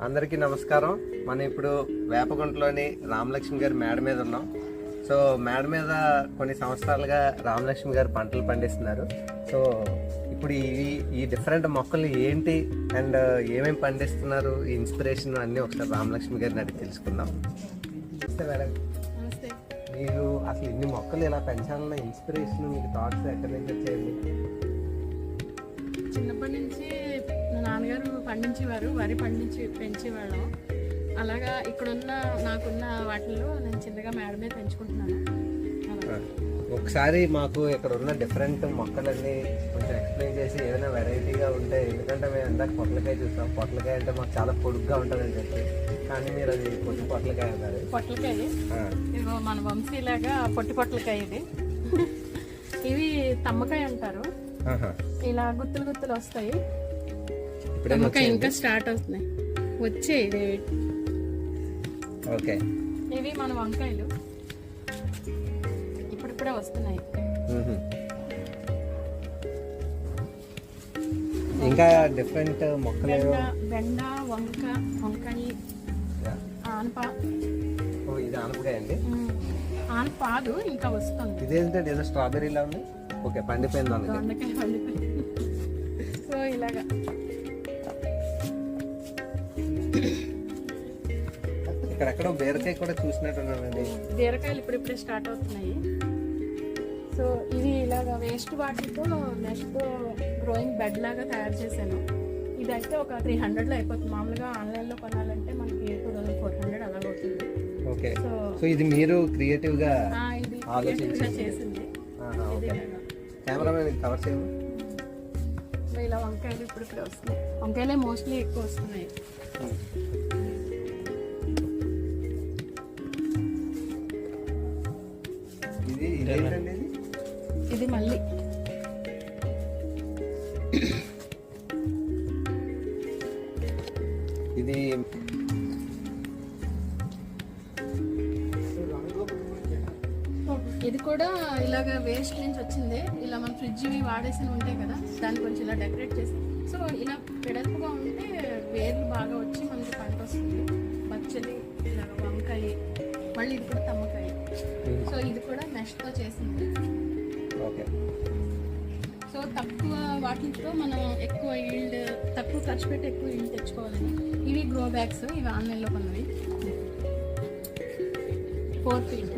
అందరికీ నమస్కారం. మనం ఇప్పుడు వేపగుంటలోని రామలక్ష్మి గారి మేడ మీద ఉన్నాం. సో మేడ మీద కొన్ని సంవత్సరాలుగా రామలక్ష్మి గారు పంటలు పండిస్తున్నారు. సో ఇప్పుడు ఈ ఈ డిఫరెంట్ మొక్కలు ఏంటి? అండ్ ఏమేమి పండిస్తున్నారు? ఈ ఇన్స్పిరేషన్ అన్నీ ఒకసారి రామలక్ష్మి గారిని అడిగి తెలుసుకుందాం. నమస్తే మేడం. మీరు అసలు ఇన్ని మొక్కలు ఇలా పెంచాలన్న ఇన్స్పిరేషన్ మీకు థాట్స్ ఎక్కడి నుంచి వచ్చేయండి? చిన్నప్పటి నుంచి మా నాన్నగారు పండించేవారు వరి పండించి పెంచేవాళ్ళం. అలాగా ఇక్కడున్న నాకున్న వాటిల్లో నేను చిన్నగా మేడ మీద పెంచుకుంటున్నాను. ఒకసారి మాకు ఇక్కడ ఉన్న డిఫరెంట్ మొక్కలన్నీ కొంచెం ఎక్స్ప్లెయిన్ చేసి ఏదైనా వెరైటీగా ఉంటే ఎందుకంటే మేము ఇందాక పొట్లకాయ చూస్తాం పొట్లకాయ అంటే మాకు చాలా పొడుగ్గా ఉంటుందని చెప్పి. కానీ మీరు అది పొట్టి పొట్లకాయ అన్నారు. పొట్లకాయ? ఇదిగో మన వంశీలాగా పొట్టి పొట్లకాయ ఇది. ఇవి తమ్మకాయ అంటారు. ఇలా గుత్తులు గుత్తులు వస్తాయి. ఇప్పుడే తమ్మకాయ ఇంకా స్టార్ట్ అవుతున్నాయి. వచ్చే ఓకే. ఇవి మన వంకాయలు. ఇప్పుడిప్పుడే వస్తున్నాయి. ఇంకా డిఫరెంట్ మొక్కలు బెండ వంక వంకాయ. ఆనప. ఓ ఇది ఆనపకాయ అండి? ఆనపాదు ఇంకా వస్తుంది. ఇదేంటంటే ఏదో స్ట్రాబెర్రీలా ఉంది? ఓకే పండిపోయింది అందుకే దొండకాయ పండిపోయి సో ఇలాగా. ఇక్కడెక్కడో బీరకాయ కూడా చూసినట్టున్నానండి. బీరకాయలు ఇప్పుడిప్పుడే స్టార్ట్ అవుతున్నాయి. సో ఇది ఇలాగా వేస్ట్ వాటితో నెక్స్ట్ గ్రోయింగ్ బెడ్ లాగా తయారు చేశాను. ఇది అయితే ఒక త్రీ హండ్రెడ్లో అయిపోతుంది. మామూలుగా ఆన్లైన్లో కొనాలంటే మనకి టూ థౌసండ్ ఫోర్ హండ్రెడ్ అలాగ అవుతుంది. ఓకే. సో ఇది మీరు క్రియేటివ్గా ఆ, ఇది ఆలోచించి- creative గా చేసింది. కెమెరామెన్ కవర్ చేయము ఇలా వంకాయలు ఇప్పుడు ఇప్పుడు వస్తున్నాయి. వంకాయలే మోస్ట్లీ ఎక్కువ వస్తున్నాయి. ఇది మళ్ళీ. ఇది ఇది కూడా ఇలాగ వేస్ట్ నుంచి వచ్చింది. ఇలా మన ఫ్రిడ్జ్ వాడేసి ఉంటాయి కదా దాన్ని కొంచెం ఇలా డెకరేట్ చేసి సో ఇలా వెడల్పుగా ఉంటే వేర్లు బాగా వచ్చి మనకి పంట వస్తుంది. పచ్చడి ఇలాగ వంకాయ మళ్ళీ ఇది కూడా తమ్మకాయ. సో ఇది కూడా మెష్తో చేసింది. ఓకే. సో తక్కువ వాటితో మనం ఎక్కువ ఈల్డ్ తక్కువ ఖర్చు పెట్టి ఎక్కువ ఈల్డ్ తెచ్చుకోవాలని ఇవి గ్రో బ్యాగ్స్ ఇవి ఆన్లైన్లో కొన్నవి. Four feet